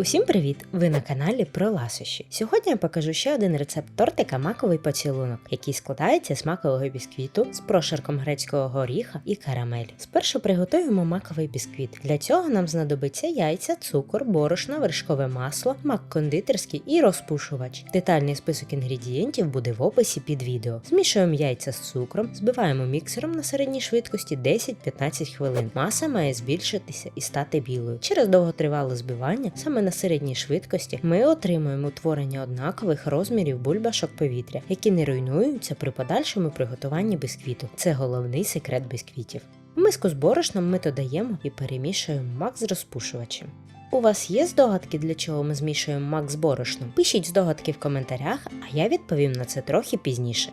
Усім привіт! Ви на каналі про ласощі. Сьогодні я покажу ще один рецепт тортика маковий поцілунок, який складається з макового бісквіту з прошарком грецького горіха і карамель. Спершу приготуємо маковий бісквіт. Для цього нам знадобиться яйця, цукор, борошно, вершкове масло, мак кондитерський і розпушувач. Детальний список інгредієнтів буде в описі під відео. Змішуємо яйця з цукром, збиваємо міксером на середній швидкості 10-15 хвилин. Маса має збільшитися і стати білою. Через довготривале збивання, саме на середній швидкості, ми отримуємо утворення однакових розмірів бульбашок повітря, які не руйнуються при подальшому приготуванні бісквіту. Це головний секрет бісквітів. Миску з борошном ми додаємо і перемішуємо мак з розпушувачем. У вас є здогадки, для чого ми змішуємо мак з борошном? Пишіть здогадки в коментарях, а я відповім на це трохи пізніше.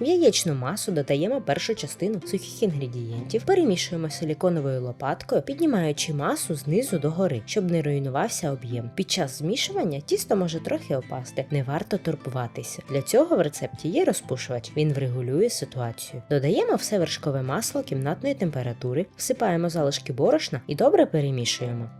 В яєчну масу додаємо першу частину сухих інгредієнтів, перемішуємо силіконовою лопаткою, піднімаючи масу знизу до гори, щоб не руйнувався об'єм. Під час змішування тісто може трохи опасти, не варто турбуватися. Для цього в рецепті є розпушувач, він врегулює ситуацію. Додаємо все вершкове масло кімнатної температури, всипаємо залишки борошна і добре перемішуємо.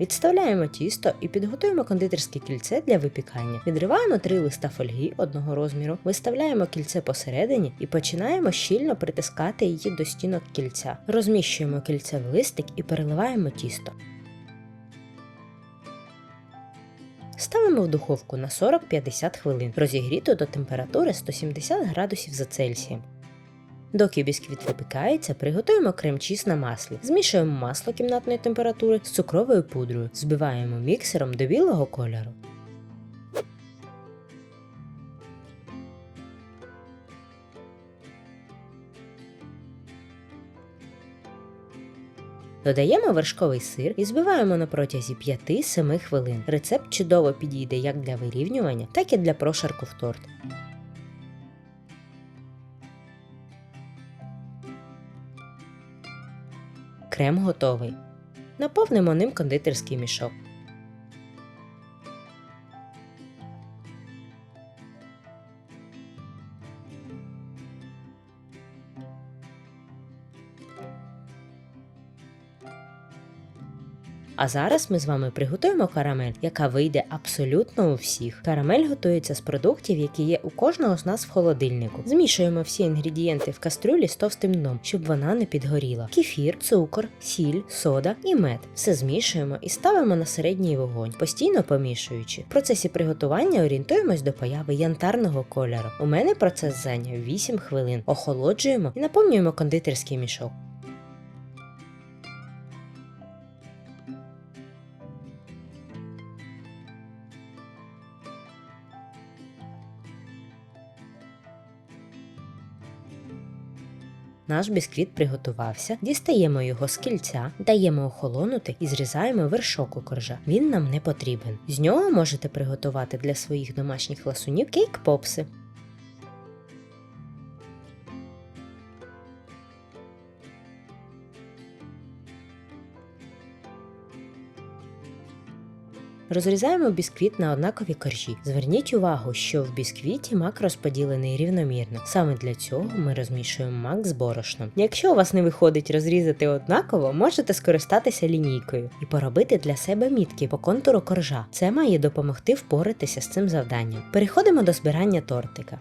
Відставляємо тісто і підготуємо кондитерське кільце для випікання. Відриваємо три листа фольги одного розміру, виставляємо кільце посередині і починаємо щільно притискати її до стінок кільця. Розміщуємо кільце в листик і переливаємо тісто. Ставимо в духовку на 40-50 хвилин, розігріту до температури 170 градусів за Цельсієм. Доки бісквіт випікається, приготуємо крем-чіз на маслі. Змішуємо масло кімнатної температури з цукровою пудрою, збиваємо міксером до білого кольору. Додаємо вершковий сир і збиваємо на протязі 5-7 хвилин. Рецепт чудово підійде як для вирівнювання, так і для прошарку в торт. Крем готовий. Наповнимо ним кондитерський мішок. А зараз ми з вами приготуємо карамель, яка вийде абсолютно у всіх. Карамель готується з продуктів, які є у кожного з нас в холодильнику. Змішуємо всі інгредієнти в кастрюлі з товстим дном, щоб вона не підгоріла. Кефір, цукор, сіль, сода і мед. Все змішуємо і ставимо на середній вогонь, постійно помішуючи. В процесі приготування орієнтуємось до появи янтарного кольору. У мене процес зайняв 8 хвилин. Охолоджуємо і наповнюємо кондитерський мішок. Наш бісквіт приготувався, дістаємо його з кільця, даємо охолонути і зрізаємо вершок у коржа. Він нам не потрібен. З нього можете приготувати для своїх домашніх ласунів кейк-попси. Розрізаємо бісквіт на однакові коржі. Зверніть увагу, що в бісквіті мак розподілений рівномірно. Саме для цього ми розмішуємо мак з борошном. Якщо у вас не виходить розрізати однаково, можете скористатися лінійкою і поробити для себе мітки по контуру коржа. Це має допомогти впоратися з цим завданням. Переходимо до збирання тортика.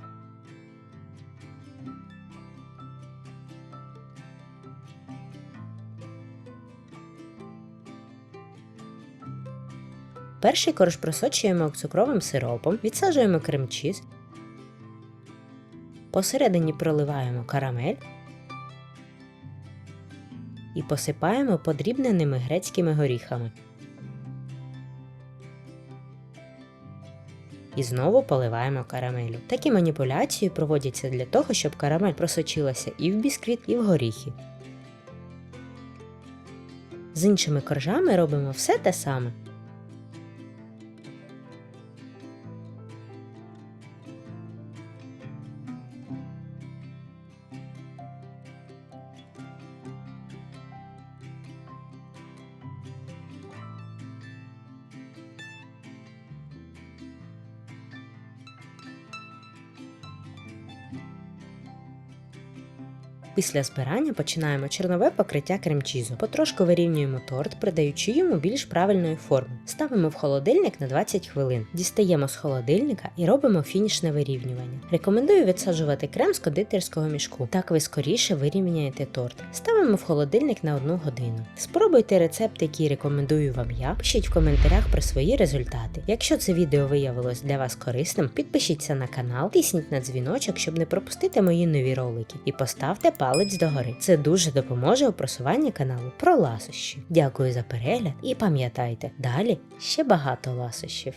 Перший корж просочуємо цукровим сиропом, відсаджуємо крем-чіз, посередині проливаємо карамель і посипаємо подрібненими грецькими горіхами. І знову поливаємо карамелю. Такі маніпуляції проводяться для того, щоб карамель просочилася і в бісквіт, і в горіхи. З іншими коржами робимо все те саме. Після збирання починаємо чернове покриття крем-чізу. Потрошку вирівнюємо торт, придаючи йому більш правильної форми. Ставимо в холодильник на 20 хвилин. Дістаємо з холодильника і робимо фінішне вирівнювання. Рекомендую відсаджувати крем з кондитерського мішку. Так ви скоріше вирівняєте торт. Ставимо в холодильник на 1 годину. Спробуйте рецепт, який рекомендую вам я. Пишіть в коментарях про свої результати. Якщо це відео виявилось для вас корисним, підпишіться на канал, тисніть на дзвіночок, щоб не пропустити мої нові ролики, і поставте палець догори. Це дуже допоможе у просуванні каналу про ласощі. Дякую за перегляд і пам'ятайте, далі ще багато ласощів.